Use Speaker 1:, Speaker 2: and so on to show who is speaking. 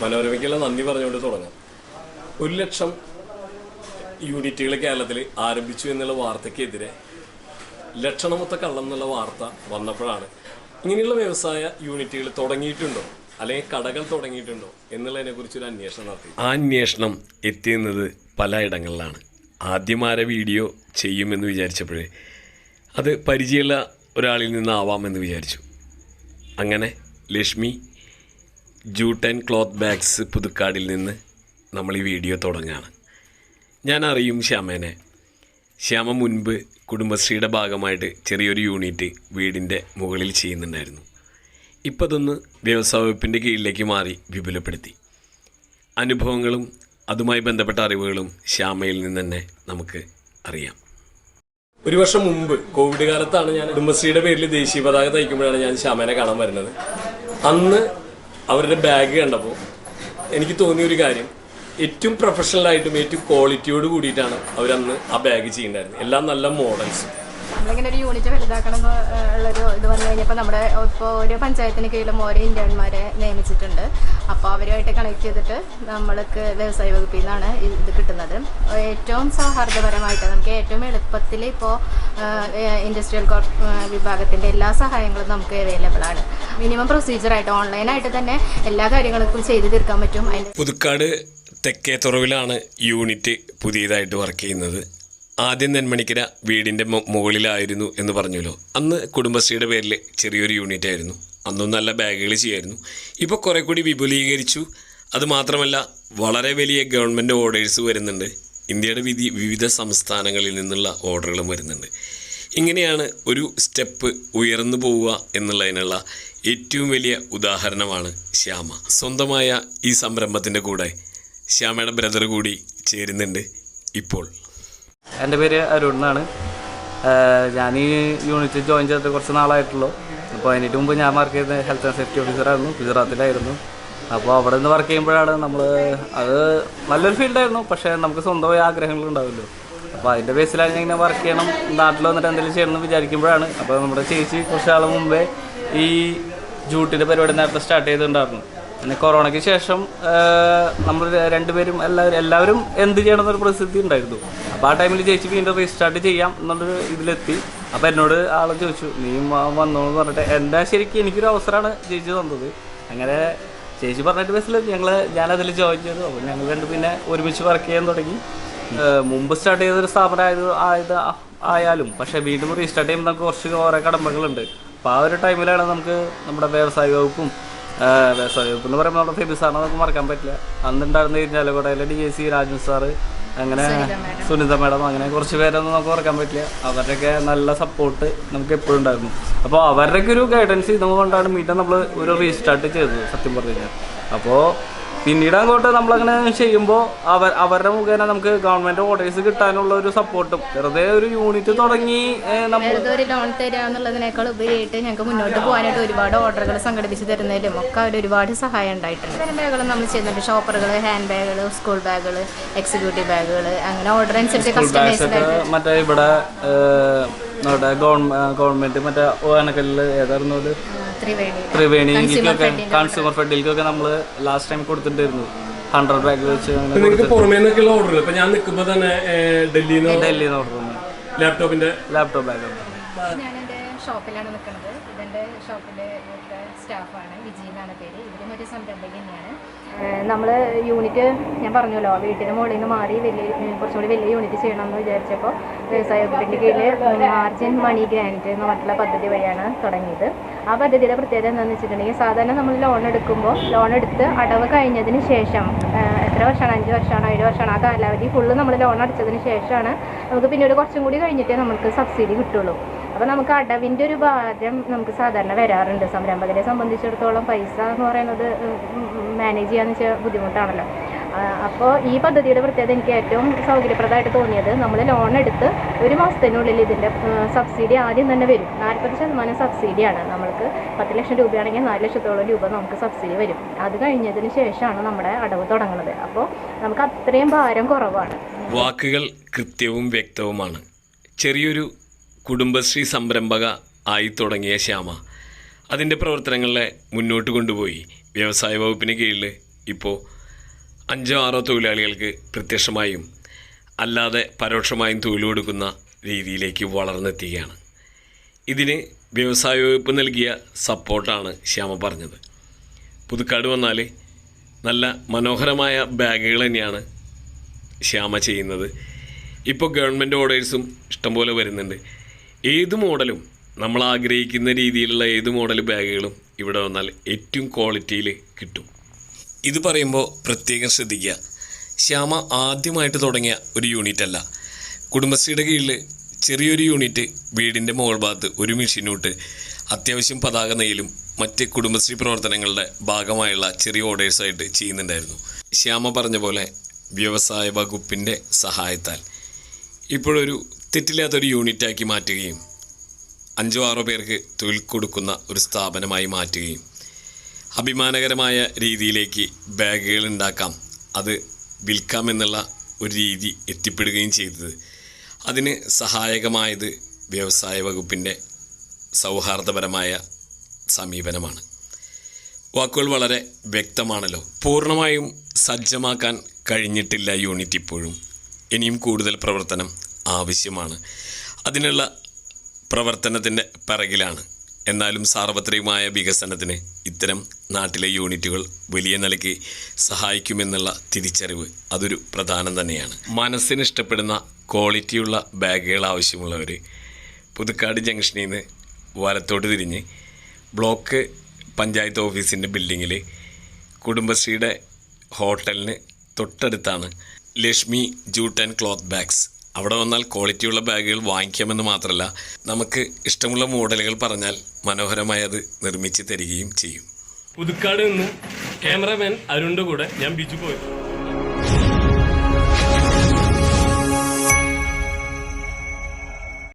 Speaker 1: മനോരമയ്ക്കുള്ള നന്ദി പറഞ്ഞുകൊണ്ട് തുടങ്ങാം. ഒരു ലക്ഷം യൂണിറ്റുകൾ കേരളത്തിൽ ആരംഭിച്ചു എന്നുള്ള വാർത്തയ്ക്കെതിരെ ലക്ഷണമൊത്ത കള്ളം എന്നുള്ള വാർത്ത വന്നപ്പോഴാണ്. ഇങ്ങനെയുള്ള വ്യവസായ യൂണിറ്റുകൾ തുടങ്ങിയിട്ടുണ്ടോ? അല്ലെങ്കിൽ കടകൾ തുടങ്ങിയിട്ടുണ്ടോ? എന്നുള്ളതിനെ കുറിച്ചൊരു അന്വേഷണം നടത്തി. ആ അന്വേഷണം എത്തിയുന്നത് പലയിടങ്ങളിലാണ്. ആദ്യം വീഡിയോ ചെയ്യുമെന്ന് വിചാരിച്ചപ്പോഴേ അത് പരിചയമുള്ള ഒരാളിൽ നിന്നാവാമെന്ന് വിചാരിച്ചു. അങ്ങനെ Lakshmi jute and cloth bags പുതുക്കാടിൽ നിന്ന് നമ്മൾ ഈ വീഡിയോ തുടങ്ങുകയാണ് ഞാൻ അറിയും ശ്യാമേനെ. ശ്യാമ മുൻപ് കുടുംബശ്രീയുടെ ഭാഗമായിട്ട് ചെറിയൊരു യൂണിറ്റ് വീടിന്റെ മുകളിൽ ചെയ്യുന്നുണ്ടായിരുന്നു. ഇപ്പം അതൊന്ന് വ്യവസായ വകുപ്പിന്റെ കീഴിലേക്ക് മാറി വിപുലപ്പെടുത്തി. അനുഭവങ്ങളും അതുമായി ബന്ധപ്പെട്ട അറിവുകളും ശ്യാമയിൽ നിന്ന് തന്നെ നമുക്ക് അറിയാം. ഒരു വർഷം മുമ്പ് കോവിഡ് കാലത്താണ് ഞാൻ കുടുംബശ്രീയുടെ പേരിൽ ദേശീയ പതാക തയ്ക്കുമ്പോഴാണ് ഞാൻ ശ്യാമേനെ കാണാൻ വരുന്നത്. അന്ന് അവരുടെ ബാഗ് കണ്ടപ്പോൾ എനിക്ക് തോന്നിയ ഒരു കാര്യം. ഏറ്റവും പ്രൊഫഷണൽ ആയിട്ടും ഏറ്റവും ക്വാളിറ്റിയോട് കൂടിയിട്ടാണ് അവരന്ന് ആ ബാഗ് ചെയ്യുന്നുണ്ടായിരുന്നത്. എല്ലാം നല്ല മോഡൽസ്
Speaker 2: നമ്മളിങ്ങനെ ഒരു യൂണിറ്റ് വലുതാക്കണം ഉള്ളൊരു ഇത് വന്നു കഴിഞ്ഞപ്പോൾ നമ്മുടെ ഇപ്പോൾ ഒരു പഞ്ചായത്തിന് കീഴിലും ഓരോ ഇന്ത്യന്മാരെ നിയമിച്ചിട്ടുണ്ട്. അപ്പോൾ അവരുമായിട്ട് കണക്ട് ചെയ്തിട്ട് നമ്മൾക്ക് വ്യവസായ വകുപ്പിൽ നിന്നാണ് ഇത് കിട്ടുന്നത്. ഏറ്റവും സൗഹാർദ്ദപരമായിട്ട് നമുക്ക് ഏറ്റവും എളുപ്പത്തിൽ ഇപ്പോൾ ഇൻഡസ്ട്രിയൽ വിഭാഗത്തിന്റെ എല്ലാ സഹായങ്ങളും നമുക്ക് അവൈലബിൾ ആണ്. മിനിമം പ്രൊസീജിയറായിട്ട് ഓൺലൈനായിട്ട് തന്നെ എല്ലാ കാര്യങ്ങൾക്കും ചെയ്തു തീർക്കാൻ പറ്റും.
Speaker 1: പുതുക്കാട് തെക്കേ തുറവിലാണ് യൂണിറ്റ് പുതിയതായിട്ട് വർക്ക് ചെയ്യുന്നത്. ആദ്യം നെന്മണിക്കര വീടിന്റെ മുകളിലായിരുന്നു എന്ന് പറഞ്ഞല്ലോ. അന്ന് കുടുംബശ്രീയുടെ പേരിൽ ചെറിയൊരു യൂണിറ്റ് ആയിരുന്നു. അന്നും നല്ല ബാഗുകൾ ചെയ്യായിരുന്നു. ഇപ്പോൾ കുറേ കൂടി വിപുലീകരിച്ചു. അതുമാത്രമല്ല വളരെ വലിയ ഗവൺമെന്റ് ഓർഡേഴ്സ് വരുന്നുണ്ട്. ഇന്ത്യയുടെ വിധി വിവിധ സംസ്ഥാനങ്ങളിൽ നിന്നുള്ള ഓർഡറുകളും വരുന്നുണ്ട്. ഇങ്ങനെയാണ് ഒരു സ്റ്റെപ്പ് ഉയർന്നു പോവുക എന്നുള്ളതിനുള്ള ഏറ്റവും വലിയ ഉദാഹരണമാണ് ശ്യാമ. സ്വന്തമായ ഈ സംരംഭത്തിന്റെ കൂടെ ശ്യാമയുടെ ബ്രദർ കൂടി ചേരുന്നുണ്ട് ഇപ്പോൾ.
Speaker 3: എന്റെ പേര് അരുൺ എന്നാണ്. ഞാൻ ഈ യൂണിറ്റിൽ ജോയിൻ ചെയ്തത് കുറച്ച് നാളായിട്ടുള്ളൂ. അപ്പോൾ അതിന് മുമ്പ് ഞാൻ വർക്ക് ചെയ്തത് ഹെൽത്ത് ആൻഡ് സേഫ്റ്റി ഓഫീസറായിരുന്നു ഗുജറാത്തിലായിരുന്നു. അപ്പോൾ അവിടെ നിന്ന് വർക്ക് ചെയ്യുമ്പോഴാണ് നമ്മൾ അത് നല്ലൊരു ഫീൽഡായിരുന്നു പക്ഷേ നമുക്ക് സ്വന്തമായി ആഗ്രഹങ്ങൾ ഉണ്ടാവുമല്ലോ അപ്പോൾ അതിന്റെ ബേസിലാണ് ഞാൻ ഇങ്ങനെ വർക്ക് ചെയ്യണം നാട്ടിൽ വന്നിട്ട് എന്തെങ്കിലും ചെയ്യണം എന്ന് വിചാരിക്കുമ്പോഴാണ്. അപ്പോൾ നമ്മുടെ ചേച്ചി കുറച്ച് നാൾ മുമ്പേ ഈ ജൂട്ടിന്റെ പരിപാടി നേരത്തെ സ്റ്റാർട്ട് ചെയ്തിട്ടുണ്ടായിരുന്നു. പിന്നെ കൊറോണയ്ക്ക് ശേഷം നമ്മൾ രണ്ടുപേരും എല്ലാവരും എല്ലാവരും എന്ത് ചെയ്യണം എന്നൊരു പ്രസിദ്ധി ഉണ്ടായിരുന്നു. അപ്പോൾ ആ ടൈമിൽ ചേച്ചി വീണ്ടും റീസ്റ്റാർട്ട് ചെയ്യാം എന്നുള്ളൊരു ഇതിലെത്തി. അപ്പോൾ എന്നോട് ആൾ ചോദിച്ചു നീ വന്നോന്ന് പറഞ്ഞിട്ട് എന്താ ശരിക്കും എനിക്കൊരു അവസരമാണ് ചേച്ചി തന്നത്? അങ്ങനെ ചേച്ചി പറഞ്ഞിട്ട് ബസ്സിൽ ഞങ്ങൾ ഞാനതിൽ ജോയിൻ ചെയ്തു. അപ്പോൾ ഞങ്ങൾ രണ്ട് പിന്നെ ഒരുമിച്ച് വർക്ക് ചെയ്യാൻ തുടങ്ങി. മുമ്പ് സ്റ്റാർട്ട് ചെയ്തൊരു സ്ഥാപനം ആയത് ആയത് ആയാലും പക്ഷേ വീണ്ടും റീസ്റ്റാർട്ട് ചെയ്യുമ്പോൾ നമുക്ക് കുറച്ച് കുറേ കടമ്പകളുണ്ട്. അപ്പോൾ ആ ഒരു ടൈമിലാണ് നമുക്ക് നമ്മുടെ വ്യവസായ വകുപ്പും വകുപ്പ് എന്ന് പറയുമ്പോൾ നമ്മുടെ ഫെബി സാറിനെ നമുക്ക് മറക്കാൻ പറ്റില്ല. അന്നുണ്ടായിരുന്ന ഇരിഞ്ഞാലക്കുടയിലെ D A C Raju sir അങ്ങനെ സുനിത മാഡം. അങ്ങനെ കുറച്ച് പേരൊന്നും നമുക്ക് ഓർക്കാൻ പറ്റില്ല. അവരുടെയൊക്കെ നല്ല സപ്പോർട്ട് നമുക്ക് എപ്പോഴും ഉണ്ടായിരുന്നു. അപ്പോൾ അവരുടെയൊക്കെ ഒരു ഗൈഡൻസ് ഇതുകൊണ്ടാണ് മീറ്റ് നമ്മൾ ഒരു റീസ്റ്റാർട്ട് ചെയ്തത് സത്യം പറഞ്ഞു കഴിഞ്ഞാൽ. അപ്പോൾ പിന്നീട് അങ്ങോട്ട് നമ്മളങ്ങനെ ചെയ്യുമ്പോൾ അവർ അവരുടെ മുഖേന നമുക്ക് ഗവൺമെന്റ് ഓർഡേഴ്സ് കിട്ടാനുള്ള ഒരു സപ്പോർട്ടും വെറുതെ ഒരു യൂണിറ്റ് തുടങ്ങി
Speaker 2: വെറുതെ ഒരു ലോൺ തരിക എന്നുള്ളതിനേക്കാൾ ഉപരിയായിട്ട് ഞങ്ങൾക്ക് മുന്നോട്ട് പോകാനായിട്ട് ഒരുപാട് ഓർഡറുകൾ സംഘടിപ്പിച്ച് തരുന്നതിലും ഒക്കെ അവർ ഒരുപാട് സഹായം ഉണ്ടായിട്ടുണ്ട്. ബാഗുകൾ നമ്മൾ ചെയ്യുന്നുണ്ട്. ഷോപ്പറുകൾ ഹാൻഡ് ബാഗുകൾ സ്കൂൾ ബാഗുകൾ എക്സിക്യൂട്ടീവ് ബാഗുകൾ അങ്ങനെ ഓർഡർ അനുസരിച്ച് കസ്റ്റമൈസ്ഡ്
Speaker 3: മറ്റേ ഇവിടെ നമ്മുടെ ഗവൺമെന്റ് മറ്റേ ഓനക്കല്ലിൽ ഏതായിരുന്നു
Speaker 2: ത്രിവേണി.
Speaker 3: ത്രിവേണിക്കൊക്കെ കൺസ്യൂമർ ഫെഡിലേക്കൊക്കെ നമ്മൾ ലാസ്റ്റ് ടൈം കൊടുത്തിട്ടുണ്ടായിരുന്നു. ഹൺഡ്രഡ് ബാഗ് വെച്ച്
Speaker 1: നിങ്ങൾക്ക് പുറമേ നിന്നൊക്കെയുള്ള ഓർഡറുകൾ ഇപ്പൊ ഞാൻ നിൽക്കുമ്പോൾ തന്നെ ഡൽഹിയിൽ നിന്ന്
Speaker 3: ഡൽഹിയിൽ നിന്ന് ഓർഡർ
Speaker 1: ലാപ്ടോപ്പിന്റെ
Speaker 3: ലാപ്ടോപ്പ് ബാഗ്
Speaker 2: ഷോപ്പിലാണ് നിൽക്കുന്നത്. ഇതെന്റെ ഷോപ്പിലെ സ്റ്റാഫാണ്. വിജി എന്നാണ് പേര്. ഇവരും ഒരു സംരംഭക തന്നെയാണ്. നമ്മൾ യൂണിറ്റ് ഞാൻ പറഞ്ഞല്ലോ വീട്ടിന് മുകളിൽ നിന്ന് മാറി വലിയ കുറച്ചുകൂടി വലിയ യൂണിറ്റ് ചെയ്യണമെന്ന് വിചാരിച്ചപ്പോൾ വ്യവസായ വകുപ്പിന്റെ കീഴിൽ മാർജിൻ മണി ഗ്രാന്റ് എന്ന് പറഞ്ഞിട്ടുള്ള പദ്ധതി വഴിയാണ് തുടങ്ങിയത്. ആ പദ്ധതിയുടെ പ്രത്യേകത എന്താണെന്ന് വെച്ചിട്ടുണ്ടെങ്കിൽ സാധാരണ നമ്മൾ ലോൺ എടുക്കുമ്പോൾ ലോൺ എടുത്ത് അടവ് കഴിഞ്ഞതിന് ശേഷം എത്ര വർഷമാണ്? അഞ്ച് വർഷമാണ്? ഏഴ് വർഷമാണ്? ആ കാലാവധി ഫുള്ള് നമ്മൾ ലോൺ അടച്ചതിന് ശേഷമാണ് നമുക്ക് പിന്നീട് കുറച്ചും കൂടി കഴിഞ്ഞിട്ടേ നമുക്ക് സബ്സിഡി കിട്ടുള്ളൂ. അപ്പോൾ നമുക്ക് അടവിന്റെ ഒരു ഭാരം നമുക്ക് സാധാരണ വരാറുണ്ട്. സംരംഭകരെ സംബന്ധിച്ചിടത്തോളം പൈസ എന്ന് പറയുന്നത് മാനേജ് ചെയ്യാന്ന് വെച്ചാൽ ബുദ്ധിമുട്ടാണല്ലോ. അപ്പോൾ ഈ പദ്ധതിയുടെ പ്രത്യേകത എനിക്ക് ഏറ്റവും സൗകര്യപ്രദമായിട്ട് തോന്നിയത് നമ്മൾ ലോൺ എടുത്ത് ഒരു മാസത്തിനുള്ളിൽ ഇതിന്റെ സബ്സിഡി ആദ്യം തന്നെ വരും. നാൽപ്പത് ശതമാനം സബ്സിഡിയാണ് നമ്മൾക്ക് പത്ത് ലക്ഷം രൂപയാണെങ്കിൽ നാല് ലക്ഷത്തോളം രൂപ നമുക്ക് സബ്സിഡി വരും. അത് കഴിഞ്ഞതിന് ശേഷമാണ് നമ്മുടെ അടവ് തുടങ്ങുന്നത്. അപ്പോൾ നമുക്ക് അത്രയും ഭാരം കുറവാണ്.
Speaker 1: വാക്കുകൾ കൃത്യവും വ്യക്തവുമാണ്. ചെറിയൊരു കുടുംബശ്രീ സംരംഭക ആയി തുടങ്ങിയ ശ്യാമ അതിന്റെ പ്രവർത്തനങ്ങളെ മുന്നോട്ട് കൊണ്ടുപോയി. വ്യവസായ വകുപ്പിന് കീഴിൽ ഇപ്പോൾ അഞ്ചോ ആറോ തൊഴിലാളികൾക്ക് പ്രത്യക്ഷമായും അല്ലാതെ പരോക്ഷമായും തൊഴിൽ കൊടുക്കുന്ന രീതിയിലേക്ക് വളർന്നെത്തുകയാണ് ഇതിന് വ്യവസായ വകുപ്പ് നൽകിയ സപ്പോർട്ടാണ് ശ്യാമ പറഞ്ഞത്. പുതുക്കാട് വന്നാൽ നല്ല മനോഹരമായ ബാഗുകൾ തന്നെയാണ് ശ്യാമ ചെയ്യുന്നത്. ഇപ്പോൾ ഗവൺമെന്റ് ഓർഡേഴ്സും ഇഷ്ടംപോലെ വരുന്നുണ്ട്. ഏത് മോഡലും നമ്മൾ ആഗ്രഹിക്കുന്ന രീതിയിലുള്ള ഏത് മോഡൽ ബാഗുകളും ഇവിടെ വന്നാൽ ഏറ്റവും ക്വാളിറ്റിയിൽ കിട്ടും. ഇത് പറയുമ്പോൾ പ്രത്യേകം ശ്രദ്ധിക്കുക. ശ്യാമ ആദ്യമായിട്ട് തുടങ്ങിയ ഒരു യൂണിറ്റ് അല്ല. കുടുംബശ്രീയുടെ കീഴിൽ ചെറിയൊരു യൂണിറ്റ് വീടിന്റെ മുകൾ ഭാഗത്ത് ഒരു മെഷീനോട്ട് അത്യാവശ്യം പതാക നെയ്യലും മറ്റ് കുടുംബശ്രീ പ്രവർത്തനങ്ങളുടെ ഭാഗമായുള്ള ചെറിയ ഓർഡേഴ്സായിട്ട് ചെയ്യുന്നുണ്ടായിരുന്നു. ശ്യാമ പറഞ്ഞ പോലെ വ്യവസായ വകുപ്പിന്റെ സഹായത്താൽ. ഇപ്പോഴൊരു തെറ്റില്ലാത്തൊരു യൂണിറ്റാക്കി മാറ്റുകയും അഞ്ചോ ആറോ പേർക്ക് തൊഴിൽ കൊടുക്കുന്ന ഒരു സ്ഥാപനമായി മാറ്റുകയും അഭിമാനകരമായ രീതിയിലേക്ക് ബാഗുകൾ ഉണ്ടാക്കാം. അത് വിൽക്കാമെന്നുള്ള ഒരു രീതി എത്തിപ്പെടുകയും ചെയ്തത്. അതിന് സഹായകമായത് വ്യവസായ വകുപ്പിന്റെ സൗഹാർദ്ദപരമായ സമീപനമാണ്. വാക്കുകൾ വളരെ വ്യക്തമാണല്ലോ. പൂർണമായും സജ്ജമാക്കാൻ കഴിഞ്ഞിട്ടില്ല യൂണിറ്റ് ഇപ്പോഴും. ഇനിയും കൂടുതൽ പ്രവർത്തനം ആവശ്യമാണ്. അതിനുള്ള പ്രവർത്തനത്തിന്റെ പിറകിലാണ്. എന്നാലും സാർവത്രികമായ വികസനത്തിന് ഇത്തരം നാട്ടിലെ യൂണിറ്റുകൾ വലിയ നിലയ്ക്ക് സഹായിക്കുമെന്നുള്ള തിരിച്ചറിവ് അതൊരു പ്രധാനം തന്നെയാണ്. മനസ്സിന് ഇഷ്ടപ്പെടുന്ന ക്വാളിറ്റിയുള്ള ബാഗുകൾ ആവശ്യമുള്ളവർ പുതുക്കാട് ജംഗ്ഷനിൽ നിന്ന് വലത്തോട്ട് തിരിഞ്ഞ് ബ്ലോക്ക് പഞ്ചായത്ത് ഓഫീസിന്റെ ബിൽഡിങ്ങിൽ കുടുംബശ്രീയുടെ ഹോട്ടലിന് തൊട്ടടുത്താണ് Lakshmi jute and cloth bags അവിടെ വന്നാൽ ക്വാളിറ്റിയുള്ള ബാഗുകൾ വാങ്ങിക്കാമെന്ന് മാത്രമല്ല നമുക്ക് ഇഷ്ടമുള്ള മോഡലുകൾ പറഞ്ഞാൽ മനോഹരമായി അത് നിർമ്മിച്ച് തരികയും ചെയ്യും. പുതുക്കാട് നിന്നും ക്യാമറമാൻ അരുണിന്റെ കൂടെ ഞാൻ ബിജു പോയി.